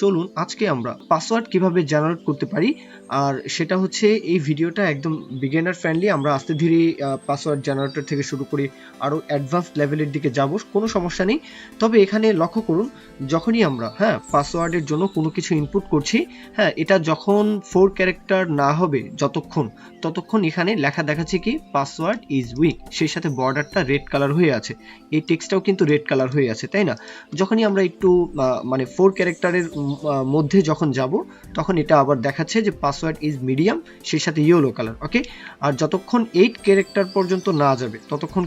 চলুন আজকে আমরা পাসওয়ার্ড কীভাবে জেনারেট করতে পারি, আর সেটা হচ্ছে এই ভিডিওটা একদম বিগিনার ফ্রেন্ডলি আমরা আস্তে ধীরে পাসওয়ার্ড জেনারেটর থেকে শুরু করে আরও অ্যাডভান্স লেভেলের দিকে যাব, কোনো সমস্যা নেই। তবে এখানে লক্ষ্য করুন, যখনই আমরা হ্যাঁ পাসওয়ার্ডের জন্য কোনো কিছু ইনপুট করছি হ্যাঁ এটা যখন ফোর ক্যারেক্টার না হবে যতক্ষণ, ততক্ষণ এখানে লেখা দেখাচ্ছে কি পাসওয়ার্ড ইজ উইক সেই সাথে বর্ডারটা রেড কালার হয়ে আছে। এই টেক্সটটাও কিন্তু রেড কালার হয়ে আছে, তাই না? যখনই আমরা একটু মানে ফোর ক্যারেক্টারের মধ্যে যখন যাব, তখন এটা আবার দেখাচ্ছে যে পাসওয়ার্ড ইজ মিডিয়াম সেই সাথে ইয়েলো কালার ওকে আর যতক্ষণ এইট ক্যারেক্টার পর্যন্ত না যাবে, ততক্ষণ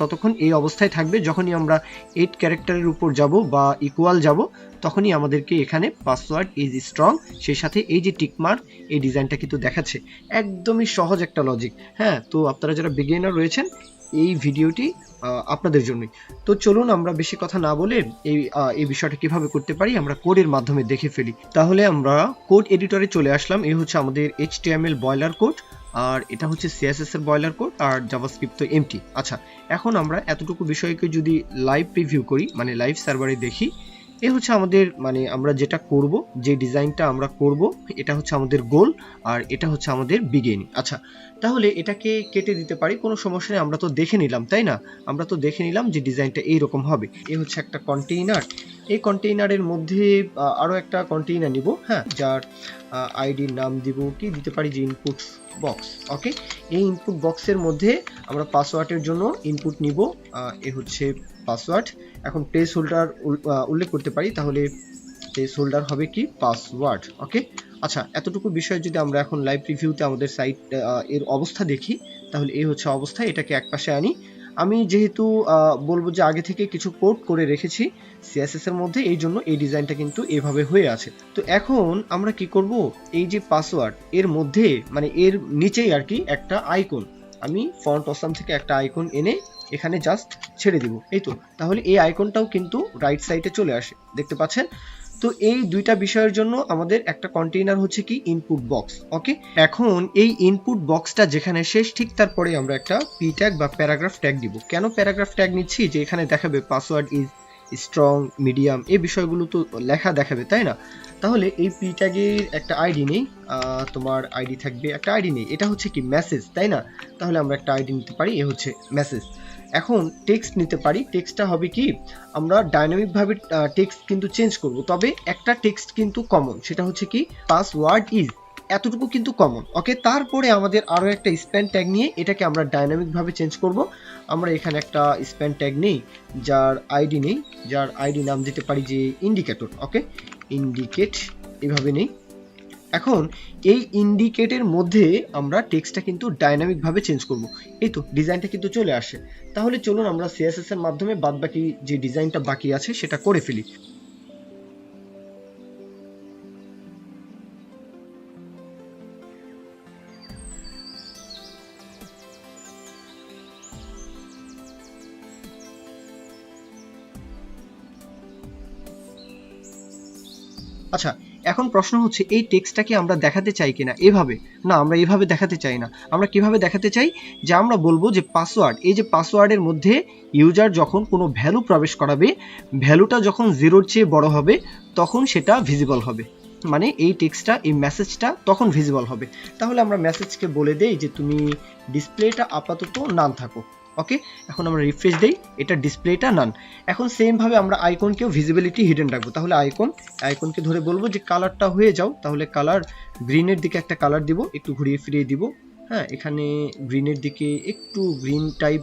ততক্ষণ এই অবস্থায় থাকবে, যখনই আমরা এইট ক্যারেক্টারের উপর যাব বা ইকুয়াল যাব, তখনই আমাদেরকে এখানে পাসওয়ার্ড ইজ স্ট্রং সেই সাথে এই যে টিকমার্ক এই ডিজাইনটা কিন্তু দেখাচ্ছে। একদমই সহজ একটা লজিক হ্যাঁ? তো আপনারা যারা বিগিনার রয়েছেন, এই ভিডিওটি আপনাদের জন্যই। তো চলুন আমরা বেশি কথা না বলে এই এই বিষয়টা কীভাবে করতে পারি আমরা কোডের মাধ্যমে দেখে ফেলি। তাহলে আমরা কোড এডিটরে চলে আসলাম। এই হচ্ছে আমাদের এইচটিএমএল বয়লার কোড আর এটা হচ্ছে সিএসএস এর বয়লার কোড আর জাভাস্ক্রিপ্ট তো এমটি আচ্ছা এখন আমরা এতটুকু বিষয়কে যদি লাইভ প্রিভিউ করি মানে লাইভ সার্ভারে দেখি এ হচ্ছে আমাদের মানে আমরা যেটা করব, যে ডিজাইনটা আমরা করব, এটা হচ্ছে আমাদের গোল আর এটা হচ্ছে আমাদের বিগেনি। আচ্ছা তাহলে এটাকে কেটে দিতে পারি, কোনো সমস্যা নেই, আমরা তো দেখে নিলাম, তাই না? আমরা তো দেখে নিলাম যে ডিজাইনটা এইরকম হবে। এ হচ্ছে একটা কন্টেইনার এই কন্টেইনারের মধ্যে আহ, আরও একটা কন্টেইনার নিব হ্যাঁ যার আইডির নাম দিব কি? দিতে পারি যে ইনপুট বক্স ওকে এই ইনপুট বক্সের মধ্যে আমরা পাসওয়ার্ডের জন্য ইনপুট নিব এ হচ্ছে পাসওয়ার্ড এখন প্লেস হোল্ডার উল্লেখ করতে পারি তাহলে প্লেস হোল্ডার হবে কি? পাসওয়ার্ড ওকে আচ্ছা এতটুকু বিষয় যদি আমরা এখন লাইভ রিভিউতে আমাদের সাইট এর অবস্থা দেখি তাহলে এই হচ্ছে অবস্থা এটাকে একপাশে আনি আমি যেহেতু বলব যে আগে থেকে কিছু কোড করে রেখেছি সিএসএস এর মধ্যে, এই জন্য এই ডিজাইনটা কিন্তু এভাবে হয়ে আছে। তো এখন আমরা কি করব? এই যে পাসওয়ার্ড এর মধ্যে মানে এর নিচেই আর কি একটা আইকন আমি ফন্ট অসাম থেকে একটা আইকন এনে এখানে জাস্ট ছেড়ে দিব। এই তো। তাহলে এই আইকনটাও কিন্তু রাইট সাইডে চলে আসে। দেখতে পাচ্ছেন? তো এই দুইটা বিষয়ের জন্য আমাদের একটা কন্টেইনার হচ্ছে কি ইনপুট বক্স ওকে এখন এই ইনপুট বক্সটা যেখানে শেষ, ঠিক তারপরে আমরা একটা পি ট্যাগ বা প্যারাগ্রাফ ট্যাগ দিব। কেন প্যারাগ্রাফ ট্যাগ নিচ্ছি? যে এখানে দেখাবে পাসওয়ার্ড ইজ স্ট্রং মিডিয়াম এই বিষয়গুলো তো লেখা দেখাবে, তাই না? তাহলে এই পি ট্যাগের একটা আইডি নেই তোমার আইডি থাকবে, একটা আইডি নেই। এটা হচ্ছে কি মেসেজ তাই না? তাহলে আমরা একটা আইডি নিতে পারি, এ হচ্ছে মেসেজ এখন টেক্সট নিতে পারি। টেক্সটটা হবে কি, আমরা ডাইনামিক ভাবে টেক্সট কিন্তু চেঞ্জ করব। তবে একটা টেক্সট কিন্তু কমন সেটা হচ্ছে কি পাসওয়ার্ড ইজ এতটুকু কিন্তু কমন ওকে তারপরে আমাদের আরও একটা স্প্যান ট্যাগ নিয়ে এটাকে আমরা ডাইনামিক ভাবে চেঞ্জ করব। আমরা এখানে একটা স্প্যান ট্যাগ নেই, যার আইডি নেই, যার আইডি নাম দিতে পারি যে ইন্ডিকেটর ওকে ইন্ডিকেট এভাবে নেই। এখন এই ইন্ডিকেটের মধ্যে আমরা টেক্সটটা কিন্তু ডাইনামিক ভাবে চেঞ্জ করব। এই তো ডিজাইনটা কিন্তু চলে আসে। তাহলে চলুন আমরা সিএসএস এর মাধ্যমে বাদবাকি যে ডিজাইনটা বাকি আছে, সেটা করে ফেলি। এখন প্রশ্ন হচ্ছে, এই টেক্সটটাকে আমরা দেখাতে চাই কিনা? এভাবে। না, আমরা এভাবে দেখাতে চাই না। আমরা কীভাবে দেখাতে চাই? যে আমরা বলব যে পাসওয়ার্ড এই যে পাসওয়ার্ডের মধ্যে ইউজার যখন কোনো ভ্যালু প্রবেশ করাবে ভ্যালুটা যখন জিরোর চেয়ে বড় হবে, তখন সেটা ভিজিবল হবে। মানে এই টেক্সটটা, এই মেসেজটা তখন ভিজিবল হবে। তাহলে আমরা মেসেজকে বলে দেই যে, তুমি ডিসপ্লেটা আপাতত নান থাকো। ওকে এখন আমরা রিফ্রেশ দেই। এটা ডিসপ্লেটা নান এখন সেম ভাবে আমরা আইকনকেও ভিজিবিলিটি হিডেন রাখব। তাহলে আইকন আইকনকে ধরে বলব যে কালারটা হয়ে যাও, তাহলে কালার গ্রিনের দিকে একটা কালার দিব, একটু ঘুরিয়ে ফিরিয়ে দিব। হ্যাঁ এখানে গ্রিনের দিকে একটু গ্রিন টাইপ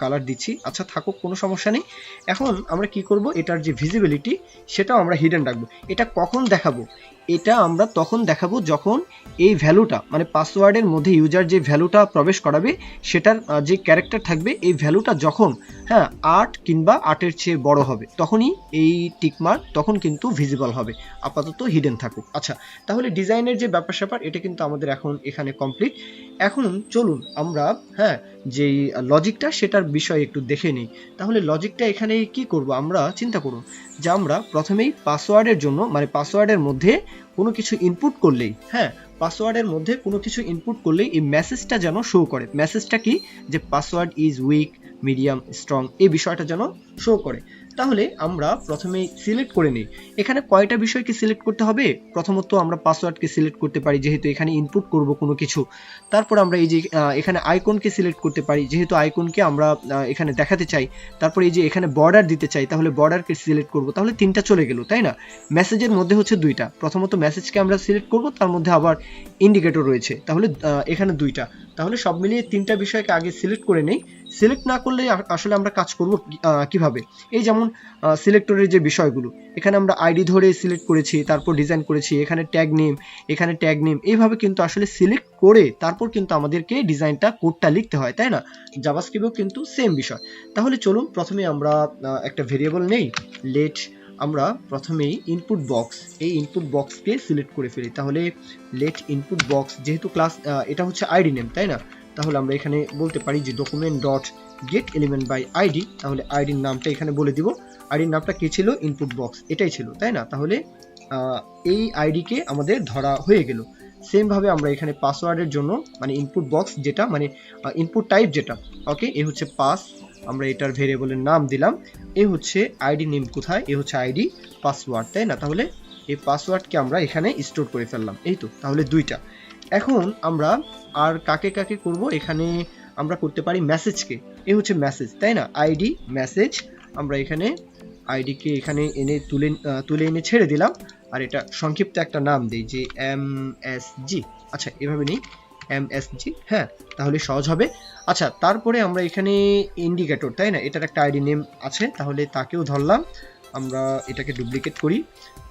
কালার দিচ্ছি। আচ্ছা থাকুক, কোনো সমস্যা নেই। এখন আমরা কি করব? এটার যে ভিজিবিলিটি সেটাও আমরা হিডেন রাখব। এটা কখন দেখাবো? এটা আমরা তখন দেখাবো যখন এই ভ্যালুটা মানে পাসওয়ার্ডের মধ্যে ইউজার যে ভ্যালুটা প্রবেশ করাবে, সেটার যে ক্যারেক্টার থাকবে, এই ভ্যালুটা যখন হ্যাঁ আট কিংবা আটের চেয়ে বড় হবে, তখনই এই টিকমার্ক তখন কিন্তু ভিজিবল হবে, আপাতত হিডেন থাকুক। আচ্ছা তাহলে ডিজাইনের যে ব্যাপার স্যাপার, এটা কিন্তু আমাদের এখন এখানে কমপ্লিট এখন চলুন আমরা হ্যাঁ যেই লজিকটা সেটার বিষয়ে একটু দেখে নিই। তাহলে লজিকটা এখানে কি করব? আমরা চিন্তা করুন যে আমরা প্রথমেই পাসওয়ার্ডের জন্য মানে পাসওয়ার্ডের মধ্যে কোনো কিছু ইনপুট করলেই হ্যাঁ পাসওয়ার্ডের মধ্যে কোনো কিছু ইনপুট করলেই এই মেসেজটা যেন শো করে। মেসেজটা কি? যে password is weak medium strong এই বিষয়টা যেন শো করে। তাহলে আমরা প্রথমে সিলেক্ট করে নিই। এখানে কয়টা বিষয়কে সিলেক্ট করতে হবে? প্রথমত আমরা পাসওয়ার্ডকে সিলেক্ট করতে পারি, যেহেতু এখানে ইনপুট করব কোনো কিছু। তারপর আমরা এই যে এখানে আইকনকে সিলেক্ট করতে পারি, যেহেতু আইকনকে আমরা এখানে দেখাতে চাই। তারপর এই যে এখানে বর্ডার দিতে চাই, তাহলে বর্ডারকে সিলেক্ট করব। তাহলে তিনটা চলে গেল, তাই না? মেসেজের মধ্যে হচ্ছে দুইটা। প্রথমত মেসেজকে আমরা সিলেক্ট করব, তার মধ্যে আবার ইন্ডিকেটর রয়েছে। তাহলে এখানে দুইটা। তাহলে সব মিলিয়ে তিনটা বিষয়কে আগে সিলেক্ট করে নেই। সিলেক্ট না করলে আসলে আমরা কাজ করব কীভাবে? এই যেমন সিলেক্টরের যে বিষয়গুলো, এখানে আমরা আইডি ধরে সিলেক্ট করেছি, তারপর ডিজাইন করেছি, এখানে ট্যাগ নেম এখানে ট্যাগ নেম এইভাবে কিন্তু আসলে সিলেক্ট করে তারপর কিন্তু আমাদেরকে ডিজাইনটা কোডটা লিখতে হয়, তাই না? জাভাস্ক্রিপ্টেও কিন্তু সেম বিষয়। তাহলে চলুন, প্রথমে আমরা একটা ভেরিয়েবল নেই লেট আমরা প্রথমেই ইনপুট বক্স এই ইনপুট বক্সকে সিলেক্ট করে ফেলি। তাহলে লেট ইনপুট বক্স যেহেতু ক্লাস এটা হচ্ছে আইডি নেম তাই না? তাহলে আমরা এখানে বলতে পারি যে document dot get element by ID তাহলে আইডির নামটা এখানে বলে দিব। আইডির নামটা কী ছিল? ইনপুট বক্স এটাই ছিল, তাই না? তাহলে এই আইডিকে আমাদের ধরা হয়ে গেল। সেম ভাবে আমরা এখানে পাসওয়ার্ডের জন্য মানে ইনপুট বক্স যেটা মানে ইনপুট টাইপ যেটা ওকে এ হচ্ছে পাস আমরা এটার ভেরিয়েবলের নাম দিলাম। এ হচ্ছে আইডি নেম কোথায়? এ হচ্ছে আইডি পাসওয়ার্ড তাই না? তাহলে এই পাসওয়ার্ডকে আমরা এখানে স্টোর করে ফেললাম। এই তো, তাহলে দুইটা। এখন আমরা আর কাকে কাকে করব? এখানে আমরা করতে পারি মেসেজকে এ হচ্ছে মেসেজ তাই না? আইডি মেসেজ আমরা এখানে আইডিকে এখানে এনে তুলে তুলে এনে ছেড়ে দিলাম। আর এটা সংক্ষিপ্ত একটা নাম দিই যে এম এস জি আচ্ছা এভাবে নেই। এম এস জি হ্যাঁ তাহলে সহজ হবে। আচ্ছা তারপরে আমরা এখানে ইন্ডিকেটর তাই না? এটার একটা আইডি নেম আছে, তাহলে তাকেও ধরলাম। আমরা এটাকে ডুপ্লিকেট করি।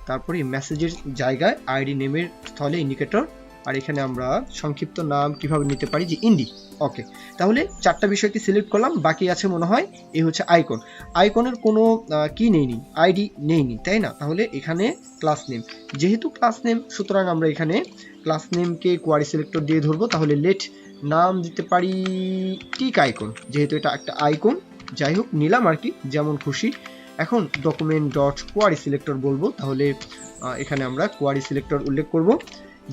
তারপরে মেসেজের জায়গায় আইডি নেমের স্থলে ইন্ডিকেটর আর এখানে আমরা সংক্ষিপ্ত নাম কীভাবে নিতে পারি যে ইন্ডি ওকে তাহলে চারটা বিষয়কে সিলেক্ট করলাম, বাকি আছে মনে হয় এই হচ্ছে আইকন আইকনের কোনো কি নেইনি আইডি নেইনি তাই না? তাহলে এখানে ক্লাস নেম যেহেতু ক্লাস নেম সুতরাং আমরা এখানে ক্লাস নেমকে কোয়ারি সিলেক্টর দিয়ে ধরবো, তাহলে লেট নাম দিতে পারি টিক আইকন যেহেতু এটা একটা আইকন যাই হোক, নিলাম আর কি, যেমন খুশি। এখন ডকুমেন্ট ডট কোয়ারি সিলেক্টর বলব, তাহলে এখানে আমরা কোয়ারি সিলেক্টর উল্লেখ করব।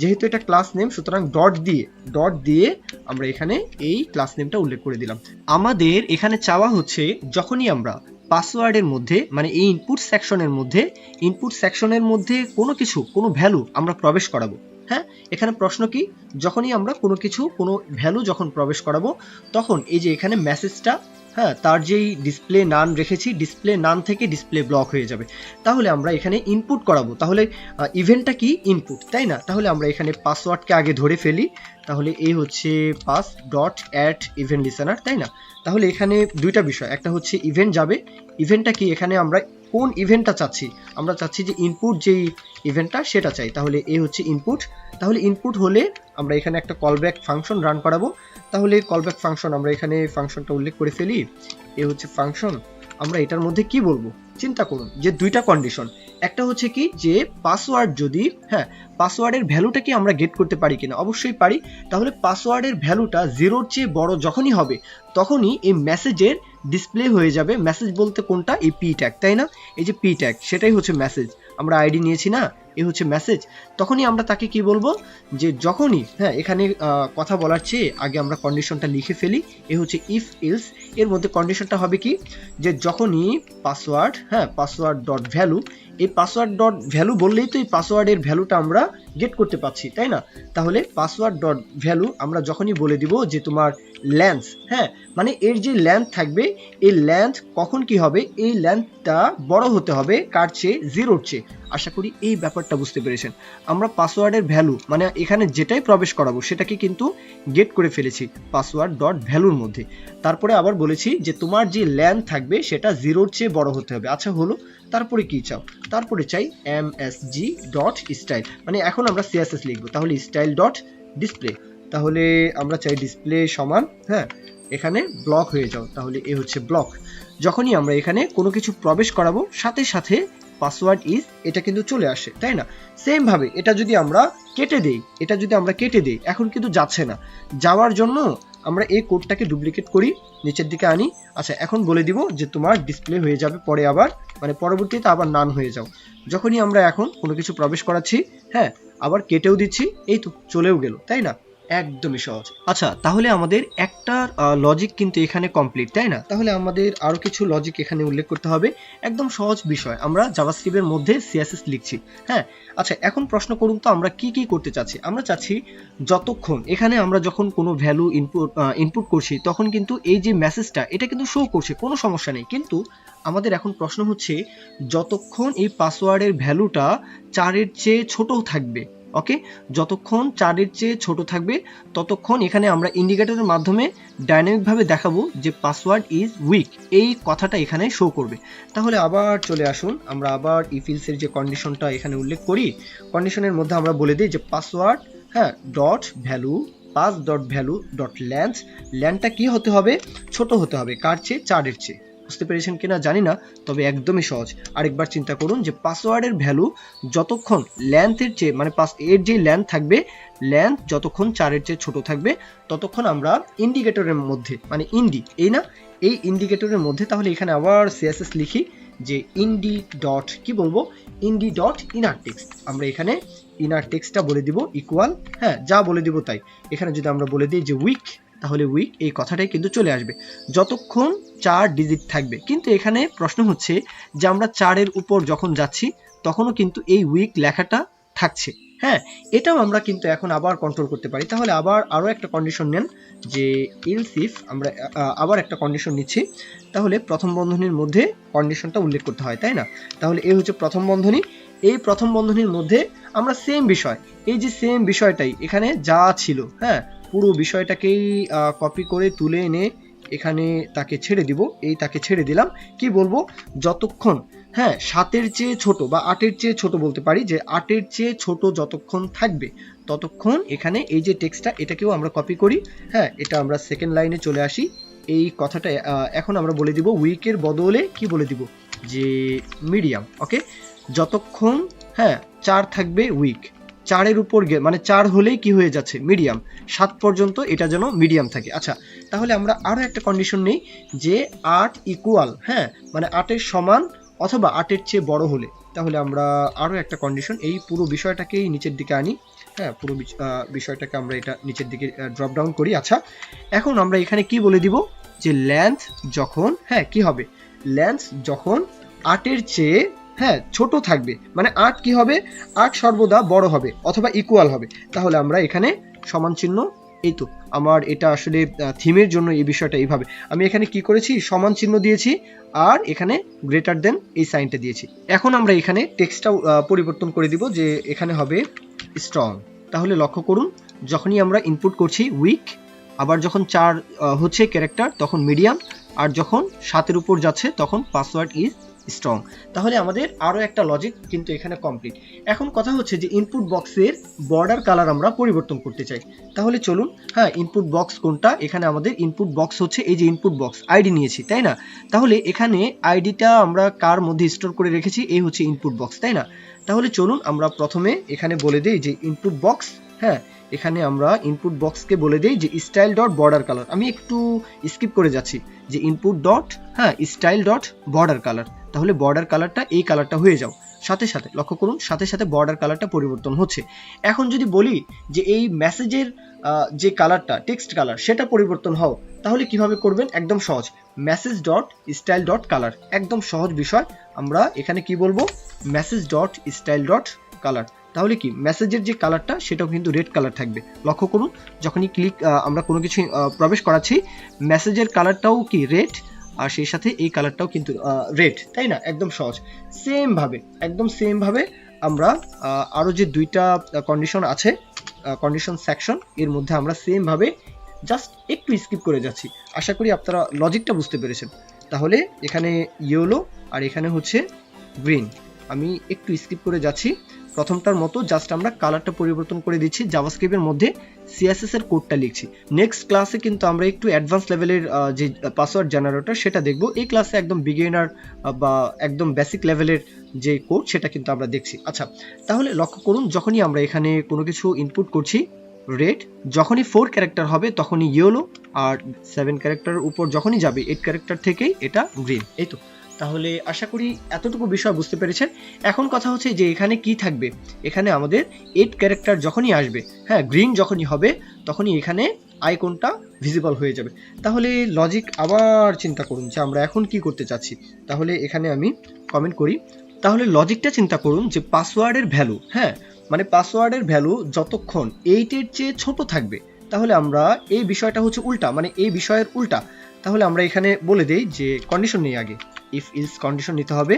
যেহেতু এটা ক্লাস নেম সুতরাং ডট দিয়ে ডট দিয়ে আমরা এখানে এই ক্লাস নেমটা উল্লেখ করে দিলাম। আমাদের এখানে চাওয়া হচ্ছে যখনই আমরা পাসওয়ার্ডের মধ্যে মানে এই ইনপুট সেকশনের মধ্যে ইনপুট সেকশনের মধ্যে কোনো কিছু, কোনো ভ্যালু আমরা প্রবেশ করাবো। হ্যাঁ? এখানে প্রশ্ন কি? যখনই আমরা কোনো কিছু, কোনো ভ্যালু যখন প্রবেশ করাবো, তখন এই যে এখানে মেসেজটা হ্যাঁ তার যেই ডিসপ্লে নান রেখেছি ডিসপ্লে নান থেকে ডিসপ্লে ব্লক হয়ে যাবে। তাহলে আমরা এখানে ইনপুট করাবো। তাহলে ইভেন্টটা কি? ইনপুট তাই না? তাহলে আমরা এখানে পাসওয়ার্ডকে আগে ধরে ফেলি। তাহলে এই হচ্ছে pass dot add event listener তাই না? তাহলে এখানে দুইটা বিষয়। একটা হচ্ছে ইভেন্ট যাবে। ইভেন্টটা কি? এখানে আমরা কোন ইভেন্টটা চাচ্ছি? আমরা চাচ্ছি যে ইনপুট যেই ইভেন্টটা সেটা চাই। তাহলে এ হচ্ছে ইনপুট তাহলে ইনপুট হলে আমরা এখানে একটা কলব্যাক ফাংশন রান করাবো। তাহলে কলব্যাক ফাংশন আমরা এখানে ফাংশনটা উল্লেখ করে ফেলি। এ হচ্ছে ফাংশন আমরা এটার মধ্যে কি বলব? চিন্তা করুন যে দুইটা কন্ডিশন একটা হচ্ছে কি যে পাসওয়ার্ড যদি হ্যাঁ পাসওয়ার্ডের ভ্যালুটা কি আমরা গেট করতে পারি কিনা? অবশ্যই পারি। তাহলে পাসওয়ার্ডের ভ্যালুটা জিরোর চেয়ে বড় যখনই হবে, তখনই এই মেসেজের ডিসপ্লে হয়ে যাবে। মেসেজ বলতে কোনটা? এই পি ট্যাগ তাই না? এই যে পি ট্যাগ সেটাই হচ্ছে মেসেজ আমরা আইডি নিয়েছি না, এ হচ্ছে মেসেজ তখনই আমরা তাকে কি বলব? যে যখনই হ্যাঁ এখানে কথা বলার চেয়ে আগে আমরা কন্ডিশনটা লিখে ফেলি, এ হচ্ছে ইফ ইলস এর মধ্যে কন্ডিশনটা হবে কি? যে যখনই পাসওয়ার্ড হ্যাঁ পাসওয়ার্ড ডট ভ্যালু এই পাসওয়ার্ড ডট ভ্যালু বললেই তো এই পাসওয়ার্ডের ভ্যালুটা আমরা গেট করতে পারছি, তাই না? তাহলে পাসওয়ার্ড ডট ভ্যালু আমরা যখনই বলে দিব যে তোমার লেন্থ হ্যাঁ মানে এর যে লেন্থ থাকবে, এই লেন্থ কখন কি হবে? এই লেন্থটা বড় হতে হবে কার চেয়ে? জিরোর চেয়ে। আশা করি এই ব্যাপারটা বুঝতে পেরেছেন। আমরা পাসওয়ার্ডের ভ্যালু মানে এখানে যেটাই প্রবেশ করাবো, সেটাকে কিন্তু গেট করে ফেলেছি পাসওয়ার্ড ডট ভ্যালুর মধ্যে। তারপরে আবার বলেছি যে তোমার যে ল্যান্ড থাকবে, সেটা জিরোর চেয়ে বড় হতে হবে। আচ্ছা হলো, তারপরে কি চাও? তারপরে চাই M S G dot style মানে এখন আমরা সিএসএস লিখব, তাহলে স্টাইল ডট ডিসপ্লে তাহলে আমরা চাই ডিসপ্লে সমান হ্যাঁ এখানে ব্লক হয়ে যাও, তাহলে এ হচ্ছে ব্লক যখনই আমরা এখানে কোনো কিছু প্রবেশ করাবো, সাথে সাথে পাসওয়ার্ড ইজ এটা কিন্তু চলে আসে, তাই না? সেম ভাবে, এটা যদি আমরা কেটে দেই, এটা যদি আমরা কেটে দেই, এখন কিন্তু যাচ্ছে না। যাওয়ার জন্য আমরা এই কোডটাকে ডুপ্লিকেট করি, নিচের দিকে আনি। আচ্ছা এখন বলে দিব যে তোমার ডিসপ্লে হয়ে যাবে, পরে আবার মানে পরবর্তীতে আবার নান হয়ে যাও। যখনই আমরা এখন কোনো কিছু প্রবেশ করাচ্ছি হ্যাঁ আবার কেটেও দিচ্ছি, এই তো চলেও গেল, তাই না? একদমই সহজ। আচ্ছা তাহলে আমাদের একটা লজিক কিন্তু এখানে কমপ্লিট তাই না? তাহলে আমাদের আরও কিছু লজিক এখানে উল্লেখ করতে হবে। একদম সহজ বিষয়, আমরা জাভাস্ক্রিপ্টের মধ্যে সিএসএস লিখছি হ্যাঁ? আচ্ছা এখন প্রশ্ন করুন তো, আমরা কি কি করতে চাচ্ছি? আমরা চাচ্ছি যতক্ষণ, এখানে আমরা যখন কোনো ভ্যালু ইনপুট ইনপুট করছি, তখন কিন্তু এই যে মেসেজটা এটা কিন্তু শো করছে, কোনো সমস্যা নেই। কিন্তু আমাদের এখন প্রশ্ন হচ্ছে, যতক্ষণ এই পাসওয়ার্ডের ভ্যালুটা চারের চেয়ে ছোট থাকবে ওকে যতক্ষণ চারের চেয়ে ছোট থাকবে, ততক্ষণ এখানে আমরা ইন্ডিকেটরের মাধ্যমে ডাইনামিকভাবে দেখাবো যে পাসওয়ার্ড ইজ উইক এই কথাটা এখানে শো করবে। তাহলে আবার চলে আসুন, আমরা আবার ইফিলসের যে কন্ডিশনটা এখানে উল্লেখ করি কন্ডিশনের মধ্যে আমরা বলে দিই যে পাসওয়ার্ড হ্যাঁ dot value pass dot value dot length ল্যান্থটা কি হতে হবে? ছোট হতে হবে, কার চেয়ে? চারের চেয়ে। বুঝতে পেরেছেন কিনা জানি না, তবে একদমই সহজ। আরেকবার চিন্তা করুন যে পাসওয়ার্ডের ভ্যালু যতক্ষণ ল্যান্থের চেয়ে মানে পাস, এর যে ল্যান্থ থাকবে ল্যান্থ যতক্ষণ চারের চেয়ে ছোট থাকবে, ততক্ষণ আমরা ইন্ডিকেটরের মধ্যে মানে ইন্ডি এই না? এই ইন্ডিকেটরের মধ্যে তাহলে এখানে আবার সিএসএস লিখি যে ইন্ডি ডট কি বলব? ইন্ডি ডট ইনার টেক্সট আমরা এখানে ইনার টেক্সটটা বলে দিব ইকুয়াল হ্যাঁ যা বলে দিব তাই। এখানে যদি আমরা বলে দিই যে উইক তাহলে উইক এই কথাটাই কিন্তু চলে আসবে। যতক্ষণ চার ডিজিট থাকবে। কিন্তু এখানে প্রশ্ন হচ্ছে যে আমরা চারের উপর যখন যাচ্ছি, তখনও কিন্তু এই উইক লেখাটা থাকছে। হ্যাঁ এটাও আমরা কিন্তু এখন আবার কন্ট্রোল করতে পারি। তাহলে আবার আরও একটা কন্ডিশন নেন যে ইলসিফ আমরা আবার একটা কন্ডিশন নিচ্ছি। তাহলে প্রথম বন্ধনীর মধ্যে কন্ডিশনটা উল্লেখ করতে হয়, তাই না? তাহলে এই হচ্ছে প্রথম বন্ধনী। এই প্রথম বন্ধনীর মধ্যে আমরা সেম বিষয়, এই যে সেম বিষয়টাই, এখানে যা ছিল হ্যাঁ পুরো বিষয়টাকেই কপি করে তুলে এনে এখানে তাকে ছেড়ে দিব। এই তাকে ছেড়ে দিলাম। কি বলব? যতক্ষণ হ্যাঁ সাতের চেয়ে ছোট বা আটের চেয়ে ছোট বলতে পারি যে আটের চেয়ে ছোট যতক্ষণ থাকবে, ততক্ষণ এখানে এই যে টেক্সটটা, এটাকেও আমরা কপি করি। হ্যাঁ এটা আমরা সেকেন্ড লাইনে চলে আসি। এই কথাটা এখন আমরা বলে দিব উইকের বদলে কি বলে দিব? যে মিডিয়াম ওকে যতক্ষণ হ্যাঁ চার থাকবে উইক চারের উপর গে মানে চার হলেই কি হয়ে যাচ্ছে? মিডিয়াম সাত পর্যন্ত এটা যেন মিডিয়াম থাকে। আচ্ছা তাহলে আমরা আরও একটা কন্ডিশন নেই যে আট ইকুয়াল হ্যাঁ মানে আটের সমান অথবা আটের চেয়ে বড় হলে, তাহলে আমরা আরও একটা কন্ডিশন এই পুরো বিষয়টাকেই নিচের দিকে আনি। হ্যাঁ পুরো বিষ- বিষয়টাকে আমরা এটা নিচের দিকে ড্রপ ডাউন করি। আচ্ছা এখন আমরা এখানে কি বলে দিব? যে লেন্থ যখন হ্যাঁ কি হবে? লেন্থ যখন আটের চেয়ে হ্যাঁ ছোট থাকবে মানে আট কি হবে? আট সর্বদা বড় হবে, অথবা ইকুয়াল হবে। তাহলে আমরা এখানে সমান চিহ্ন এই তো, আমার এটা আসলে থিমের জন্য এই বিষয়টা এইভাবে। আমি এখানে কি করেছি? সমান চিহ্ন দিয়েছি, আর এখানে গ্রেটার দেন এই সাইনটা দিয়েছি। এখন আমরা এখানে টেক্সটটা পরিবর্তন করে দিব যে এখানে হবে স্ট্রং তাহলে লক্ষ্য করুন, যখনই আমরা ইনপুট করছি উইক আবার যখন চার হচ্ছে ক্যারেক্টার তখন মিডিয়াম আর যখন সাতের উপর যাচ্ছে, তখন পাসওয়ার্ড ইজ স্ট্রং তাহলে আমাদের আরও একটা লজিক কিন্তু এখানে কমপ্লিট এখন কথা হচ্ছে যে ইনপুট বক্সের বর্ডার কালার আমরা পরিবর্তন করতে চাই। তাহলে চলুন হ্যাঁ ইনপুট বক্স কোনটা? এখানে আমাদের ইনপুট বক্স হচ্ছে এই যে ইনপুট বক্স আইডি নিয়েছি, তাই না? তাহলে এখানে আইডিটা আমরা কার মধ্যে স্টোর করে রেখেছি? এই হচ্ছে ইনপুট বক্স তাই না? তাহলে চলুন, আমরা প্রথমে এখানে বলে দিই যে ইনপুট বক্স হ্যাঁ এখানে আমরা ইনপুট বক্সকে বলে দিই যে স্টাইল ডট বর্ডার কালার আমি একটু স্কিপ করে যাচ্ছি যে ইনপুট ডট হ্যাঁ স্টাইল ডট বর্ডার কালার তাহলে বর্ডার কালারটা এই কালারটা হয়ে যাও। সাথে সাথে, লক্ষ্য করুন, সাথে সাথে বর্ডার কালারটা পরিবর্তন হচ্ছে। এখন যদি বলি যে এই মেসেজের যে কালারটা টেক্সট কালার সেটা পরিবর্তন হও, তাহলে কীভাবে করবেন? একদম সহজ। Message dot style dot colour একদম সহজ বিষয়। আমরা এখানে কি বলব? Message dot style dot colour তাহলে কি? মেসেজের যে কালারটা সেটাও কিন্তু রেড কালার থাকবে। লক্ষ্য করুন, যখনই ক্লিক আমরা কোনো কিছু প্রবেশ করাচ্ছি মেসেজের কালারটাও কি রেড আর সেই সাথে এই কালারটাও কিন্তু রেড তাই না? একদম সহজ। সেম ভাবে একদম সেম ভাবে আমরা আহ, আরও যে দুইটা কন্ডিশন আছে কন্ডিশন সেকশন এর মধ্যে আমরা সেম ভাবে জাস্ট একটু স্কিপ করে যাচ্ছি। আশা করি আপনারা লজিকটা বুঝতে পেরেছেন। তাহলে এখানে ইয়েলো আর এখানে হচ্ছে গ্রিন আমি একটু স্কিপ করে যাচ্ছি। প্রথমটার মতো জাস্ট আমরা কালারটা পরিবর্তন করে দিচ্ছি জাভাস্ক্রিপ্টের মধ্যে সিএসএস এর কোডটা লিখছি। নেক্সট ক্লাসে কিন্তু আমরা একটু অ্যাডভান্স লেভেলের যে পাসওয়ার্ড জেনারেটর সেটা দেখব। এই ক্লাসে একদম বিগিনার বা একদম বেসিক লেভেলের যে কোড সেটা কিন্তু আমরা দেখছি। আচ্ছা তাহলে লক্ষ্য করুন, যখনই আমরা এখানে কোনো কিছু ইনপুট করছি রেড যখনই ফোর ক্যারেক্টার হবে, তখনই ইয়েলো আর সেভেন ক্যারেক্টারের উপর যখনই যাবে এইট ক্যারেক্টার থেকেই এটা গ্রিন এই তো। তাহলে আশা করি এতটুকু বিষয় বুঝতে পেরেছেন। এখন কথা হচ্ছে যে এখানে কি থাকবে? এখানে আমাদের এইট ক্যারেক্টার যখনই আসবে হ্যাঁ গ্রিন যখনই হবে, তখনই এখানে আইকনটা ভিজিবল হয়ে যাবে। তাহলে লজিক আবার চিন্তা করুন যে আমরা এখন কি করতে চাচ্ছি? তাহলে এখানে আমি কমেন্ট করি, তাহলে লজিকটা চিন্তা করুন যে পাসওয়ার্ডের ভ্যালু হ্যাঁ মানে পাসওয়ার্ডের ভ্যালু যতক্ষণ এইটের চেয়ে ছোট থাকবে, তাহলে আমরা এই বিষয়টা হচ্ছে উল্টা মানে এই বিষয়ের উল্টা। তাহলে আমরা এখানে বলে দেই যে কন্ডিশন নেই আগে। ইফ ইলস কন্ডিশন নিতে হবে,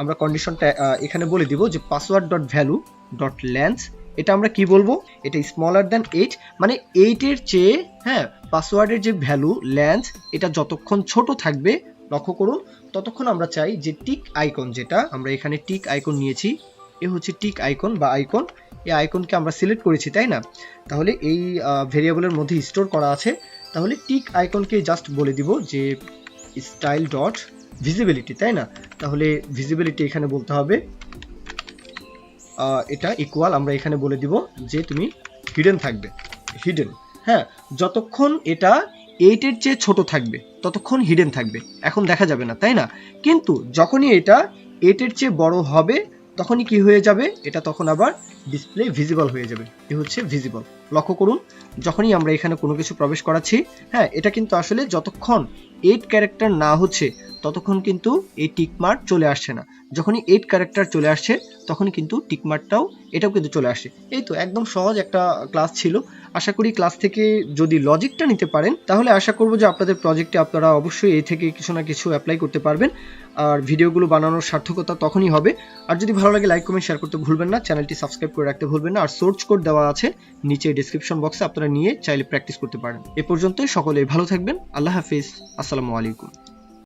আমরা কন্ডিশনটা এখানে বলে দিব যে password dot value dot length এটা আমরা কি বলব? এটা স্মলার দ্যান এইট মানে এইটের চেয়ে হ্যাঁ পাসওয়ার্ডের যে ভ্যালু লেন্থ এটা যতক্ষণ ছোট থাকবে, লক্ষ্য করুন, ততক্ষণ আমরা চাই যে টিক আইকন যেটা, আমরা এখানে টিক আইকন নিয়েছি, এ হচ্ছে টিক আইকন বা আইকন এই আইকনকে আমরা সিলেক্ট করেছি, তাই না? তাহলে এই ভেরিয়েবলের মধ্যে স্টোর করা আছে, তাহলে টিক আইকনকে জাস্ট বলে দিব যে স্টাইল ডট ভিজিবিলিটি তাই না? তাহলে ভিজিবিলিটি এখানে বলতে হবে এটা ইকুয়াল আমরা এখানে বলে দিব যে তুমি হিডেন থাকবে হিডেন হ্যাঁ? যতক্ষণ এটা এইটের চেয়ে ছোট থাকবে, ততক্ষণ হিডেন থাকবে, এখন দেখা যাবে না, তাই না? কিন্তু যখনই এটা এইটের চেয়ে বড় হবে, তখনই কি হয়ে যাবে? এটা তখন আবার ডিসপ্লে ভিজিবল হয়ে যাবে, এ হচ্ছে ভিজিবল লক্ষ্য করুন, যখনই আমরা এখানে কোনো কিছু প্রবেশ করাচ্ছি হ্যাঁ এটা কিন্তু আসলে যতক্ষণ এইট ক্যারেক্টার না হচ্ছে ততক্ষণ কিন্তু এই টিকমার্ক চলে আসছে না। যখনই এইট ক্যারেক্টার চলে আসছে, তখন কিন্তু টিকমার্কটাও এটাও কিন্তু চলে আসে। এই তো একদম সহজ একটা ক্লাস ছিল। আশা করি ক্লাস থেকে যদি লজিকটা নিতে পারেন, তাহলে আশা করব যে আপনাদের প্রজেক্টে আপনারা অবশ্যই এই থেকে কিছু না কিছু অ্যাপ্লাই করতে পারবেন। আর ভিডিওগুলো বানানোর সার্থকতা তখনই হবে। আর যদি ভালো লাগে লাইক কমেন্ট শেয়ার করতে ভুলবেন না। চ্যানেলটি সাবস্ক্রাইব করে রাখতে ভুলবেন না। আর সোর্স কোড দেওয়া আছে নিচে ডিসক্রিপশন বক্সে আপনারা নিয়ে চাইলে প্র্যাকটিস করতে পারেন। এ পর্যন্তই। সকলে ভালো থাকবেন। আল্লাহ হাফিজ। আসসালামু আলাইকুম।